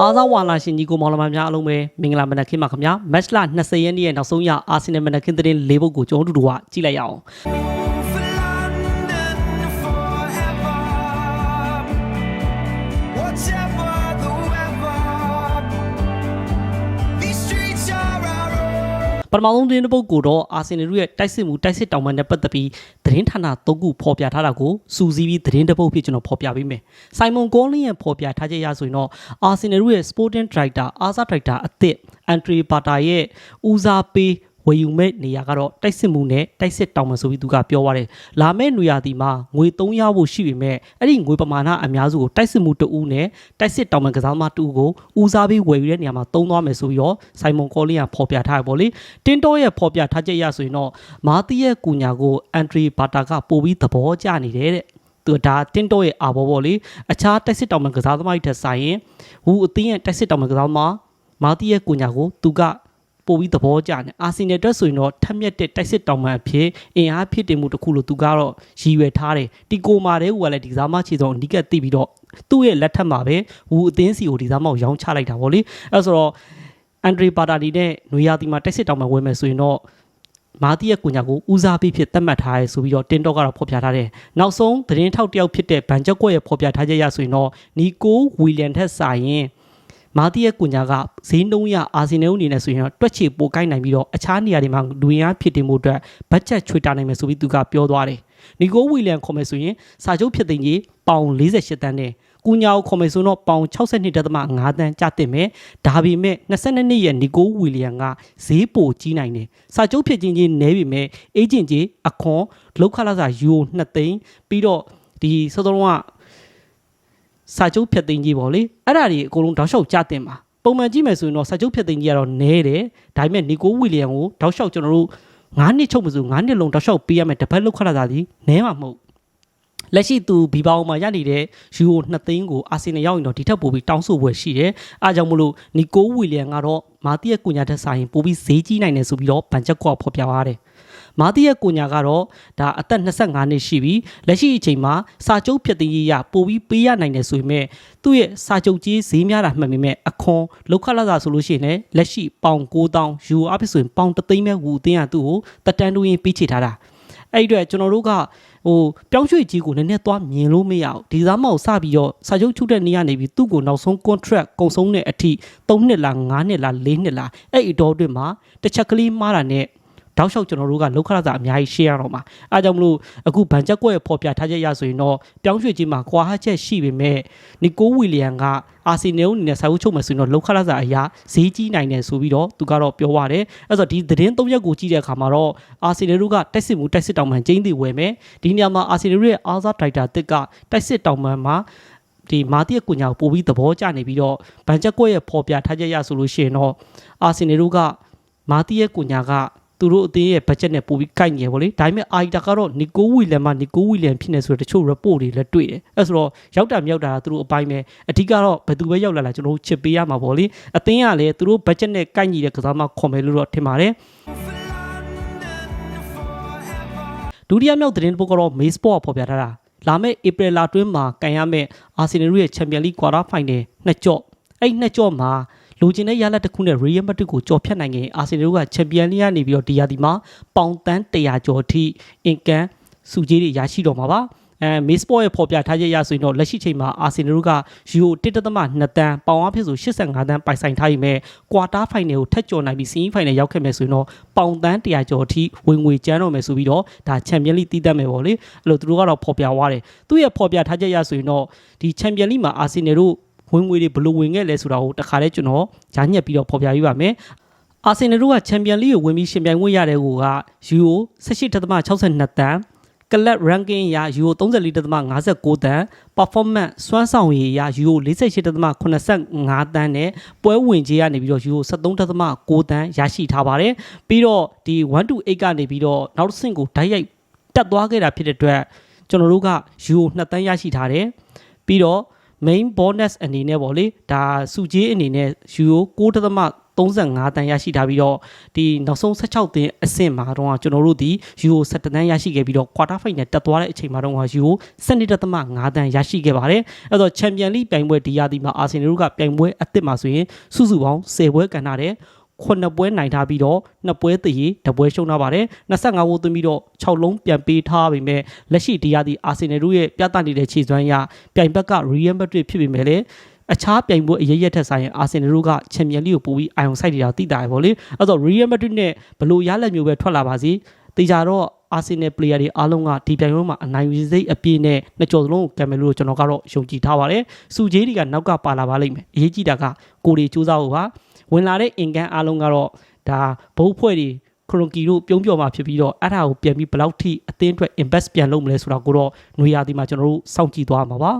အားစားဝါလာရှင်ကြီးကိုမောင်လမများအားလုံးပဲမင်္ဂလာမနက်ခင်းပါခင်ဗျာမက်လ20ရက်နေ့ရဲ့နောက်ဆုံးရအာဆင်နယ်မနက်ခင်းသတင်း၄ပုဒ်ကိုကျွန်တော်တို့ကကြည့်လိုက်ရအောင် ပထမဆုံးသတင်းတစ်ပုဒ်ကိုတော့အာဆင်နယ်ရဲ့တိုက်စစ်မှုတိုက်စစ်တောင်ပန်နဲ့ပတ်သက်ပြီးသတင်းဌာန၃ခုဖော်ပြထားတာကိုစူးစီးပြီးသတင်းတစ်ပုဒ်ဖြစ်ကျွန်တော်ဖော်ပြပေးမယ်။စိုင်မွန်ကောလင်းရဲ့ဖော်ပြထားချက်ရဆိုရင်တော့အာဆင်နယ်ရဲ့ Sporting Director အားစား Director အသစ်အန်ထရီဘာတာရဲ့ဦးစားပေး ဝယ်ယူမဲ့နေရာကတော့တိုက်စစ်မှုနဲ့တိုက်စစ်တောင်ပန်ဆိုပြီးသူကပြောသွားတယ်။လာမယ့်နေရာဒီမှာငွေ3ရဖို့ရှိပေမဲ့အဲ့ဒီငွေပမာဏအများစုကိုတိုက်စစ်မှုတဦးနဲ့တိုက်စစ်တောင်ပန်ကစားသမားတဦးကိုဦးစားပေးဝယ်ယူတဲ့နေရာမှာသုံးသွားမယ်ဆိုပြီးတော့စိုင်မွန်ကောလင်းကဖော်ပြထားရပေါ့လေ။တင်းတောရဲ့ဖော်ပြထားချက်ရဆိုရင်တော့မာတီရဲ့ကူညာကိုအန်ထရီဘာတာကပို့ပြီးသဘောကျနေတယ်တဲ့။သူဒါတင်းတော့ရဲ့အာဘောပေါ့လေအခြားတိုက်စစ်တောင်မန်ကစားသမားတွေထက်ဆိုင်ရင်ဟူအသင်းရဲ့တိုက်စစ်တောင်မန်ကစားသမားမာတီရဲ့ကိုညာကိုသူက ပို့ပြီးသဘောကျတယ်အာဆင်နယ်အတွက်ဆိုရင်တော့ထက်မြက်တဲ့တိုက်စစ်တောင်မန်အဖြစ်အင်အားဖြစ်တင်မှုတစ်ခုလို့သူကတော့ရည်ရွယ်ထားတယ်ဒီကိုမာတဲ့ဟိုကလည်းဒီကစားမခြေစုံအနီးကပ်သိပြီးတော့သူ့ရဲ့လက်ထက်မှာပဲဟူအသင်းစီကိုဒီစားမကိုရောင်းချလိုက်တာပေါ့လေအဲဆိုတော့အန်ဒရီပါတာဒီနဲ့နွေရာသီမှာတိုက်စစ်တောင်မန်ဝင်မယ်ဆိုရင်တော့မာတီရဲ့ကွန်ညာကိုဦးစားပေးဖြစ်သတ်မှတ်ထားရဲဆိုပြီးတော့တင်တော့ကတော့ဖော်ပြထားတယ်။နောက်ဆုံးသတင်းထောက်တစ်ယောက်ဖြစ်တဲ့ဗန်ချက်ကွက်ရဲ့ဖော်ပြထားချက်ရဆိုရင်တော့နီကိုဝီလျံထက်ဆိုင်ရင် မာတီရဲ့ကွန်ညာကဈေးနှုန်းရအာဆင်နယ်အနေနဲ့ဆိုရင်တော့တွက်ချေပိုကိုက်နိုင်ပြီးတော့အခြားနေရာတွေမှာလူရင်းဖြစ်တင်မှုအတွက်ဘတ်ဂျက်ချွေတာနိုင်မယ်ဆိုပြီးသူကပြောသွားတယ်။နီကိုဝီလျံခေါ်မယ်ဆိုရင်စာချုပ်ဖြစ်တဲ့ကြီးပေါင်48တန်းနဲ့ကူညာကိုခေါ်မယ်ဆိုတော့ပေါင်62.5တန်းကျတင်မယ်ဒါပေမဲ့22နှစ်ရဲ့နီကိုဝီလျံကဈေးပိုကြီးနိုင်တယ်စာချုပ်ဖြစ်ချင်းချင်းနဲပေမဲ့အေဂျင့်ကြီးအခွန်လောက်ခလာစာယူ2သိန်းပြီးတော့ဒီစောစောက စာချုပ်ဖြတ်သိမ်းကြီးပေါ့လေအဲ့ဒါတွေအကုန်လုံးတောက်လျှောက်ကျတင်ပါပုံမှန်ကြည့်မယ်ဆိုရင်တော့စာချုပ်ဖြတ်သိမ်းကြီးကတော့နဲတယ်ဒါပေမဲ့နီကိုဝီလျံကိုတောက်လျှောက်ကျွန်တော်တို့9နှစ်ချုပ်မဆို9နှစ်လုံးတောက်လျှောက်ပေးရမယ်တစ်ပတ်လောက်ခလာစာဒီနဲမှာမဟုတ်လက်ရှိသူဘီဘောင်မှာရနေတဲ့ယူရို2သိန်းကိုအာဆင်နယ်ရောက်ရင်တော့ဒီထက်ပိုပြီးတောင်းဆိုပွဲရှိတယ်။အားကြောင့်မလို့နီကိုဝီလျံကတော့မာတီရဲ့ကိုညာထက်ဆိုင်ပိုပြီးဈေးကြီးနိုင်တယ်ဆိုပြီးတော့ဗန်ချက်ကော့ဖော်ပြပါတယ်။ မာတီရဲ့ကိုညာကတော့ဒါအသက်25နှစ်ရှိပြီလက်ရှိအချိန်မှာစာချုပ်ဖြစ်တဲ့ရေးရပိုပြီးပေးရနိုင်တယ်ဆိုပေမဲ့သူ့ရဲ့စာချုပ်ကြီးဈေးများတာမှတ်ပေမဲ့အခွန်လောက်ခလာစာဆိုလို့ရှိရင်လည်းလက်ရှိပေါင်9000ယူရိုအဖြစ်ဆိုရင်ပေါင်3သိန်းပဲဝူအသင်းကသူ့ကိုတက်တန်းတူရင်ပေးချေထားတာ။အဲ့ဒီအတွက်ကျွန်တော်တို့ကဟိုပြောင်းရွှေ့ကြီးကိုနည်းနည်းသွားမြင်လို့မရဘူးဒီသားမောက်စပြီးတော့စာချုပ်ချုပ်တဲ့နေရနေပြီးသူ့ကိုနောက်ဆုံး contract ကုန်ဆုံးတဲ့အထိ3နှစ်လား5နှစ်လား4နှစ်လားအဲ့အတော်အတွင်းမှာတစ်ချက်ကလေးမှားတာနဲ့ တောက်လျှောက်ကျွန်တော်တို့ကလောက်ခရစာအများကြီး share ရတော့မှာအဲဒါကြောင့်မလို့အခုဗန်ချက်ကွက်ရဲ့ဖော်ပြထားချက်ရဆိုရင်တော့ပြောင်းရွှေ့ကြီးမှာကွာဟချက်ရှိပေမဲ့နီကိုဝီလျံကအာဆီနယ်အနေနဲ့စာချုပ်ချုပ်မယ်ဆိုရင်တော့လောက်ခရစာအရာဈေးကြီးနိုင်တယ်ဆိုပြီးတော့သူကတော့ပြောပါတယ်အဲဆိုတော့ဒီသတင်း၃ရက်ကိုကြည့်တဲ့အခါမှာတော့အာဆီနယ်တို့ကတိုက်စစ်မှုတိုက်စစ်တောင်မှန်ကျင်းသေးဝယ်မယ်ဒီနေရာမှာအာဆီနယ်ရဲ့အားစားဒိုက်တာတစ်ကတိုက်စစ်တောင်မှန်မှာဒီမာတီရဲ့ကွန်ညာကိုပို့ပြီးသဘောကျနေပြီးတော့ဗန်ချက်ကွက်ရဲ့ဖော်ပြထားချက်ရဆိုလို့ရှိရင်တော့အာဆီနယ်တို့ကမာတီရဲ့ကွန်ညာက သူတို့အသေးရဲ့ budget နဲ့ပို့ပြီးကိုက်နေပေါ့လေဒါပေမဲ့အာရီတာကတော့နီကိုဝီလန်မှာနီကိုဝီလန်ဖြစ်နေဆိုတော့တချို့ report တွေလည်းတွေ့တယ်အဲဆိုတော့ရောက်တာမြောက်တာကသူတို့အပိုင်းပဲအဓိကတော့ဘယ်သူပဲရောက်လာလာကျွန်တော်တို့ချစ်ပေးရမှာပေါ့လေအသင်းကလည်းသူတို့ budget နဲ့ကိုက်ညီတဲ့ကစားမခွန်မယ်လို့တော့ထင်ပါတယ် For London forever. ဒုတိယမြောက်သတင်းတစ်ပုဒ်ကတော့ May Sport ကဖော်ပြထားတာလာမယ့် April လတွင်းမှာကန်ရမယ့် Arsenal ရဲ့ Champions League Quarter Final နှစ်ကြော့အဲ့နှစ်ကြော့မှာ လူချင်းတဲ့ရလဒ်တစ်ခုနဲ့ Real Madrid ကိုကြော်ဖြတ်နိုင်ရင် Arsenal က Champions League ကနေပြီးတော့ဒီရာသီမှာပေါင်တန်း100ကျော်အထိအင်ကန်စုကြီးတွေရရှိတော့မှာပါအဲ May Sport ရဲ့ဖော်ပြထားချက်ရဆိုရင်တော့လက်ရှိချိန်မှာ Arsenal က Euro 1.2တန်းပေါင်အားဖြစ်ဆို85တန်းပိုင်ဆိုင်ထားရမယ်ကွာတာဖိုင်နယ်ကိုထက်ကျော်နိုင်ပြီးစီးဖိုင်နယ်ရောက်ခဲ့မယ်ဆိုရင်တော့ပေါင်တန်း100ကျော်အထိဝင်ငွေကျန်းတော့မယ်ဆိုပြီးတော့ဒါချန်ပီယံလိတည်တတ်မယ်ပေါ့လေအဲ့လိုသူတို့ကတော့ဖော်ပြသွားတယ်သူ့ရဲ့ဖော်ပြထားချက်ရဆိုရင်တော့ဒီချန်ပီယံလိမှာအာဆင်နယ်တို့ ဝင်ငွေတွေဘယ်လိုဝင်ခဲ့လဲဆိုတာကိုတခါလဲကျွန်တော်ဂျာညက်ပြီးတော့ဖော်ပြပေးပါမယ်အာဆင်နယ်တို့ကချန်ပီယံလိကိုဝင်ပြီးရှင်ပြိုင်ခွင့်ရတဲ့ကိုကယူရို18.62တန်းကလပ် ranking ရယူရို34.59တန်း performance စွမ်းဆောင်ရည်ရယူရို48.85တန်းနဲ့ပွဲဝင်ကြီးကနေပြီးတော့ယူရို73.9တန်းရရှိထားပါတယ်ပြီးတော့ဒီ1 to 8ကနေပြီးတော့နောက်တစ်ဆင့်ကိုဓာတ်ရိုက်တက်သွားခဲ့တာဖြစ်တဲ့အတွက်ကျွန်တော်တို့ကယူရို2တန်းရရှိထားတယ်ပြီးတော့ main bonus အနေနဲ့ပေါ့လေဒါစုကြီးအနေနဲ့ယူရို9.3 35တန်းရရှိထားပြီးတော့ဒီနောက်ဆုံး16တင်းအဆင့်မှာတော့ကျွန်တော်တို့ဒီ Euro 17တန်းရရှိခဲ့ပြီးတော့ quarter final တက်သွားတဲ့အချိန်မှာတော့ Euro 12.5တန်းရရှိခဲ့ပါတယ်အဲ့တော့ Champion League ပြိုင်ပွဲဒီရာသီမှာ Arsenal တို့ကပြိုင်ပွဲအသစ်မှာဆိုရင်စုစုပေါင်း10ပွဲကန်ထားတယ် ခုနှစ်ပွဲနိုင်ထားပြီးတော့နှစ်ပွဲတည်တပွဲရှုံးထားပါတယ်25ဝသွင်းပြီးတော့6လုံးပြန်ပေးထားပေမဲ့လက်ရှိဒီရာသီအာဆင်နယ်တို့ရဲ့ပြသနေတဲ့ခြေစွမ်းရပြိုင်ဘက်က Real Madrid ဖြစ်ပေမဲ့လည်းအခြားပြိုင်ပွဲအရေးရထက်ဆိုင်အာဆင်နယ်တို့ကချန်ပီယံလိကိုပို့ပြီးအာရုံစိုက်နေတာသိတာပဲဗောလေအဲ့တော့ Real Madrid နဲ့ဘလို့ရလက်မျိုးပဲထွက်လာပါစေတေချာတော့အာဆင်နယ် player တွေအားလုံးကဒီပြိုင်ပွဲမှာအနိုင်ယူစိတ်အပြည့်နဲ့နှစ်ကြော်စလုံးကိုကံမယ်လို့ကျွန်တော်ကတော့ယုံကြည်ထားပါတယ်။စုကြီးတွေကနောက်ကပါလာပါလိမ့်မယ်။အရေးကြီးတာကကိုရီစူးစမ်းဖို့ပါ။ ဝင်လာတဲ့အင်ကန်အားလုံးကတော့ဒါဘုတ်ဖွဲ့တွေခရွန်ကီတို့ပြုံးပြော်มาဖြစ်ပြီးတော့အဲ့ဒါကိုပြန်ပြီးဘယ်လောက်ထိအသင်းအတွက် invest ပြန်လုပ်မလဲဆိုတာကိုတော့ຫນွေရာသီမှာကျွန်တော်တို့စောင့်ကြည့်သွားမှာပါ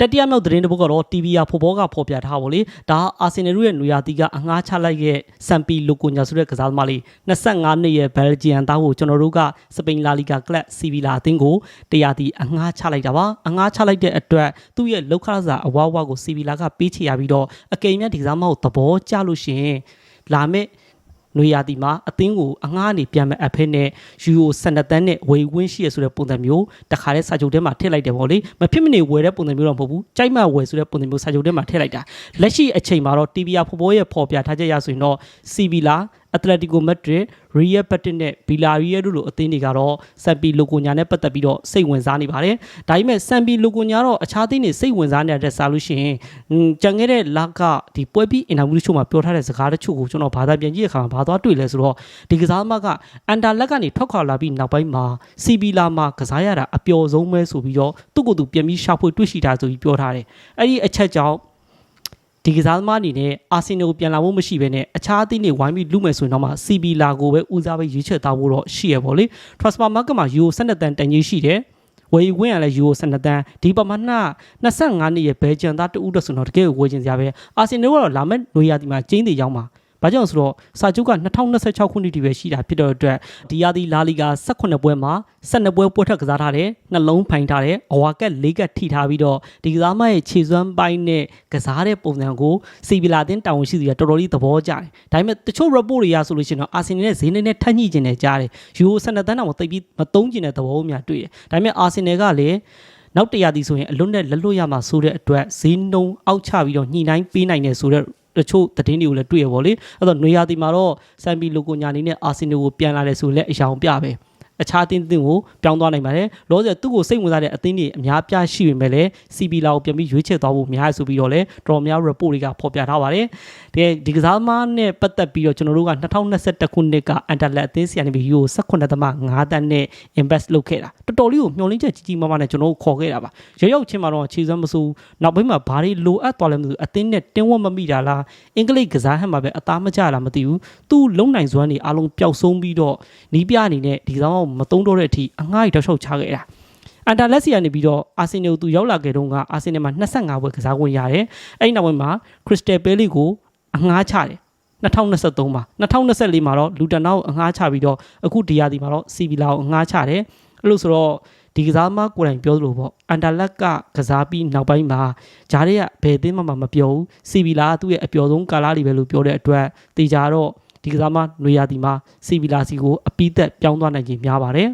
တတိယမြောက်သတင်းတစ်ပုဒ်ကတော့ TVR ဖော်ဘောကဖော်ပြထားပါလေဒါအာဆင်နယ်ရဲ့နွေရာသီကအငှားချလိုက်ရဲ့စမ်ပီလိုကိုညာဆိုတဲ့ကစားသမားလေး25နှစ်ရဲ့ဘယ်လ်ဂျီယန်သားကိုကျွန်တော်တို့ကစပိန်လာလီဂါကလပ်စီဗီလာအသင်းကိုတရာသီအငှားချလိုက်တာပါအငှားချလိုက်တဲ့အတွက်သူ့ရဲ့လောက်ခရစာအဝါဝါကိုစီဗီလာကပေးချရပြီးတော့အကိမ်မြတ်ဒီကစားမကိုသဘောကျလို့ရှိရင်လာမယ့် နွေရာသီမှာအသင်းကိုအငှားအနေပြန်မဲ့အဖက်နဲ့ယူရို12တန်းနဲ့ဝေဝင်းရှိရဆိုတဲ့ပုံစံမျိုးတခါတည်းစာချုပ်ထဲမှာထည့်လိုက်တယ်ပေါ့လေမဖြစ်မနေဝယ်တဲ့ပုံစံမျိုးတော့မဟုတ်ဘူးကြိုက်မှဝယ်ဆိုတဲ့ပုံစံမျိုးစာချုပ်ထဲမှာထည့်လိုက်တာလက်ရှိအချိန်မှာတော့ TVR ဖော်ပေါ်ရဲ့ဖော်ပြထားချက်ရဆိုရင်တော့ CB လာ Atletico Madrid Real Betis နဲ့ Villarreal တို့လိုအသင်းတွေကတော့စံပီလိုကိုညာနဲ့ပတ်သက်ပြီးတော့စိတ်ဝင်စားနေပါတယ်။ဒါပေမဲ့စံပီလိုကိုညာတော့အခြားအသင်းတွေစိတ်ဝင်စားနေတဲ့စားလို့ရှိရင်ဟွန်းကြံခဲ့တဲ့လကဒီပွဲပြီး interview ချို့မှာပြောထားတဲ့စကားတချို့ကိုကျွန်တော်ဘာသာပြန်ကြည့်တဲ့အခါမှာဘာသွားတွေ့လဲဆိုတော့ဒီကစားသမားကအန်တာလက်ကနေထွက်ခွာလာပြီးနောက်ပိုင်းမှာ CB လာမှာကစားရတာအပျော်ဆုံးပဲဆိုပြီးတော့သူ့ကိုယ်သူပြန်ပြီးရှာဖွေတွေ့ရှိတာဆိုပြီးပြောထားတယ်။အဲ့ဒီအချက်ကြောင့် ဒီကစားသမားအနေနဲ့အာဆင်နယ်ကိုပြန်လာဖို့မရှိဘဲနဲ့အခြားအသင်းတွေဝိုင်းပြီးလူမယ်ဆိုရင်တော့မှ CB လာကိုပဲဦးစားပေးရွေးချယ်သားဖို့တော့ရှိရပါလေ transfer market မှာ euro 12တန်တန်ကြီးရှိတယ်ဝယ်ယူခွင့်ရလဲ euro 12တန်ဒီပမာဏ25နှစ်ရဲ့ဘယ်ဂျန်သားတူတော့ဆိုတော့တကယ်ကိုဝယ်ချင်စရာပဲအာဆင်နယ်ကတော့လာမယ့်နွေရာသီမှာကျင်းတွေရောက်မှာ ဘာကြောင့်ဆိုတော့စာချုပ်က2026ခုနှစ်တည်းပဲရှိတာဖြစ်တဲ့အတွက်ဒီရာသီလာလီဂါ18ပွဲမှာ12ပွဲပွဲထက်ကစားထားတယ်နှလုံးဖိုင်ထားတယ်အဝါကက်၄ကက်ထိထားပြီးတော့ဒီကစားမရဲ့ခြေစွမ်းပိုင်းနဲ့ကစားတဲ့ပုံစံကိုစီဗီလာတင်တာဝန်ရှိသူကတော်တော်လေးသဘောကျတယ်ဒါပေမဲ့တချို့ report တွေရဆိုလို့ရှိရင်တော့အာဆင်နယ်နဲ့ဈေးနှနဲ့ထပ်ညှိကျင်တယ်ကြားတယ်ယူရို12တန်းတောင်မသိပ်ပြီးမသုံးကျင်တဲ့သဘောများတွေ့တယ်ဒါပေမဲ့အာဆင်နယ်ကလည်းနောက်တရာသီဆိုရင်အလွတ်နဲ့လက်လွတ်ရမှာဆိုတဲ့အတွက်ဈေးနှုန်းအောက်ချပြီးတော့ညှိနှိုင်းပေးနိုင်တယ်ဆိုတဲ့ တချို့သတင်းတွေကိုလည်းတွေ့ရပါလေအဲ့တော့နွေရာသီမှာတော့စမ်ပီလိုကိုညာနေနဲ့အာဆင်နယ်ကိုပြန်လာတယ်ဆိုရင်လည်းအယောင်ပြပဲ အခြားအသင်းအသင်းကိုပြောင်းသွားနိုင်ပါတယ်။လောဆယ်သူ့ကိုစိတ်ဝင်စားတဲ့အသင်းတွေအများပြားရှိပေမဲ့လည်း CB လာကိုပြန်ပြီးရွေးချယ်သွားဖို့များရဆိုပြီးတော့လည်းတော်တော်များ report တွေကဖော်ပြထားပါတယ်။ဒီဒီကစားသမားနဲ့ပတ်သက်ပြီးတော့ကျွန်တော်တို့က2021ခုနှစ်ကအန်တလက်အသင်းစီကနေပြီးယူ18.5တန်းနဲ့ invest လုပ်ခဲ့တာတော်တော်လေးကိုမျှော်လင့်ချက်ကြီးကြီးမားမားနဲ့ကျွန်တော်တို့ခေါ်ခဲ့တာပါ။ရောက်ရောက်ချင်းမှာတော့ခြေစွမ်းမစိုးနောက်ပိုင်းမှာဘာတွေလိုအပ်သွားလဲမသိဘူးအသင်းနဲ့တင်းဝတ်မမိတာလားအင်္ဂလိပ်ကစားဟန်မှာပဲအသားမကျလားမသိဘူး။သူ့လုံနိုင်စွမ်းတွေအားလုံးပျောက်ဆုံးပြီးတော့နီးပြအနေနဲ့ဒီကစားသမားကိုမတုံးတော့တဲ့အထိအငှားရီတောက်လျှောက်ချခဲ့တာ။အန်တာလက်စီကနေပြီးတော့အာဆင်နယ်ကိုသူရောက်လာခဲ့တုန်းကအာဆင်နယ်မှာ25ပွဲကစားခွင့်ရတယ်။အဲ့ဒီနောက်ပိုင်းမှာခရစ္စတယ်ပဲလီကိုအငှားချတယ်။2023မှာ2024မှာတော့လူတနာကိုအငှားချပြီးတော့အခုဒီယာဒီမှာတော့စီဗီလာကိုအငှားချတယ်။အဲ့လိုဆိုတော့ဒီကစားသမားကိုယ်တိုင်ပြောသလိုပေါ့အန်တာလက်ကကစားပြီးနောက်ပိုင်းမှာဂျားတွေကဘယ်အသင်းမှမပြောဘူးစီဗီလာကသူ့ရဲ့အပျော်ဆုံးကာလာတွေပဲလို့ပြောတဲ့အတွက်တေချာတော့ ဒီကစားသမားနွေရာသီမှာစီဗီလာစီကိုအပိသက်ပြောင်းသွားနိုင်ခြင်းများပါတယ်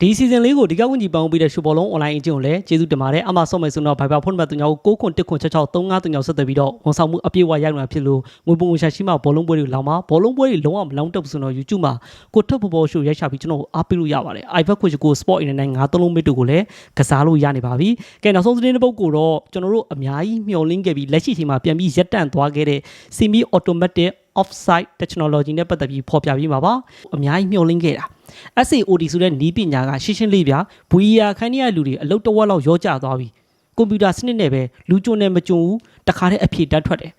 ဒီ season လေးကိုဒီကဝန်ကြီးပန်းပေးတဲ့ရှူဘောလုံး online အကျင့်ကိုလည်းကျေးဇူးတင်ပါတယ်အမဆော့မယ်ဆိုတော့ Viber ဖုန်းနံပါတ်3ကို6ခွန်1ခွန်66 35 39ဆက်သွယ်ပြီးတော့ဝန်ဆောင်မှုအပြည့်အဝရနိုင်မှာဖြစ်လို့ငွေပုံငွေရှာရှိမှဘောလုံးပွဲတွေလောင်းမှာဘောလုံးပွဲတွေလုံးဝမလောင်းတက်ဘူးဆိုတော့ YouTube မှာကိုထပ်ဘောဘောရှိုးရိုက်ရှာပြီးကျွန်တော်အားပေးလို့ရပါတယ် iPad ကိုကို Sport Internet 9သုံးလုံးမစ်တို့ကိုလည်းကစားလို့ရနေပါပြီကဲနောက်ဆုံးသတင်းတစ်ပုဒ်ကိုတော့ကျွန်တော်တို့အများကြီးမျှော်လင့်ခဲ့ပြီးလက်ရှိအချိန်မှာပြန်ပြီးရက်တန့်သွားခဲ့တဲ့ semi automatic offside technology နဲ့ပတ်သက်ပြီးဖော်ပြပြီးမှာပါအများကြီးမျှော်လင့်ခဲ့တာ SAOD ဆိုတဲ့နီးပညာကရှင်းရှင်းလေးပြ VR ခန်းရလူတွေအလုတ်တစ်ဝက်လောက်ရောကျသွားပြီကွန်ပျူတာစနစ်နဲ့ပဲလူကြုံနဲ့မကြုံဘူးတခါတည်းအဖြေတတ်ထွက်တယ်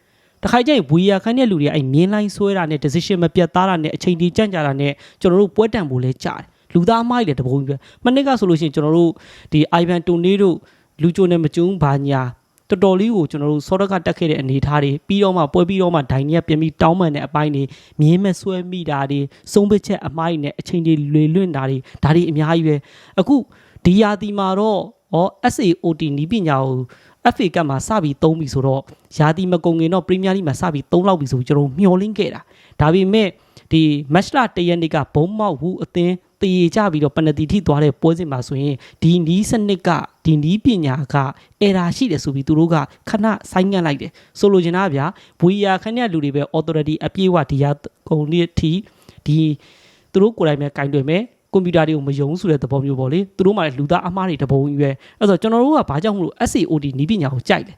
တခါကျရင် VR ခန်းရလူတွေအဲ့မြင်းလိုင်းဆွဲတာနဲ့ decision မပြတ်သားတာနဲ့အချိန်ကြီးကြန့်ကြာတာနဲ့ကျွန်တော်တို့ပွဲတံပိုးလဲကြားတယ်လူသားအမိုက်လည်းတပုံကြီးပဲမနစ်ကဆိုလို့ရှိရင်ကျွန်တော်တို့ဒီ Ivan Tony တို့လူကြုံနဲ့မကြုံဘာညာ တော်တော်လေးကိုကျွန်တော်တို့စောဒကတက်ခဲ့တဲ့အနေအထားတွေပြီးတော့မှပွဲပြီးတော့မှဒိုင်ကြီးကပြန်ပြီးတောင်းပန်တဲ့အပိုင်းတွေမြင်းမဲ့ဆွဲမိတာတွေစုံပစ်ချက်အမိုက်နဲ့အချိန်တွေလွေလွင့်တာတွေဒါတွေအများကြီးပဲအခုဒီယာတီမှာတော့ဟဩ SAOT နီးပညာကို FA ကတ်မှာစပြီးသုံးပြီဆိုတော့ယာတီမကုန်ခင်တော့ Premier League မှာစပြီးသုံးလောက်ပြီဆိုပြီးကျွန်တော်မျှော်လင့်ခဲ့တာဒါပေမဲ့ဒီ match လတရက်နေ့ကဘုံမောက်ဘူးအသင်း တည်ကြပြီးတော့ပနတီထိသွားတဲ့ပွဲစဉ်မှာဆိုရင်ဒီနီးစနစ်ကဒီနီးပညာက error ရှိတယ်ဆိုပြီးသူတို့ကခဏဆိုင်းငံ့လိုက်တယ်ဆိုလိုချင်တာဗျာဘွေယာခဏလူတွေပဲ authority အပြည့်အဝဒီဟာကုန်လေးထိဒီသူတို့ကိုယ်တိုင်ပဲကင်တွယ်မယ်ကွန်ပျူတာတွေကိုမယုံဆိုတဲ့သဘောမျိုးပေါ့လေသူတို့မှလည်းလူသားအမှားတွေတပုံကြီးပဲအဲ့တော့ကျွန်တော်တို့ကဘာကြောင့်မလို့ SAOD နီးပညာကိုကြိုက်လဲ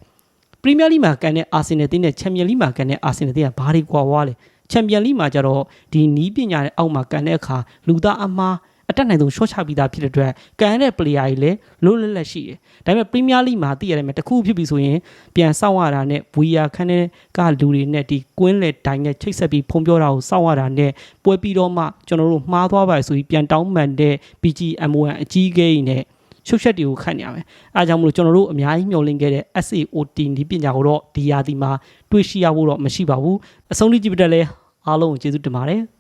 ပရီးမီးယားလိမှာကန်တဲ့အာဆင်နယ်တင်းနဲ့ချန်ပီယံလိမှာကန်တဲ့အာဆင်နယ်တင်းကဘာတွေကွာဝါလဲ ချန်ပီယံလိမှာကျတော့ဒီနီးပညာရဲ့အောက်မှာကန်တဲ့အခါလူသားအမားအတက်နိုင်ဆုံးရှော့ချပြီးသားဖြစ်တဲ့အတွက်ကန်တဲ့ player တွေလည်းလုံးလက်လက်ရှိတယ်ဒါပေမဲ့ပရီးမီးယားလိမှာသိရတယ်မယ်တစ်ခုဖြစ်ပြီဆိုရင်ပြန်စောင့်ရတာနဲ့ဝီယာခန်းတဲ့ကလူတွေနဲ့ဒီကွင်းလေတိုင်နဲ့ချိတ်ဆက်ပြီးဖုံပြောတာကိုစောင့်ရတာနဲ့ပွဲပြီးတော့မှကျွန်တော်တို့မှားသွားပါဆိုပြီးပြန်တောင်းပန်တဲ့ PGM1 အကြီးကြီးကြီးနဲ့ ရှုပ်ချက်တွေကိုခတ်နေရမယ်။အဲဒါကြောင့်မလို့ကျွန်တော်တို့အများကြီးမျှော်လင့်ခဲ့တဲ့ SAOT ဒီပညာကိုတော့ဒီရာသီမှာတွေ့ရှိရဖို့တော့မရှိပါဘူး။အဆုံးထိကြည့်ပြတဲ့လဲအားလုံးကိုကျေးဇူးတင်ပါတယ်။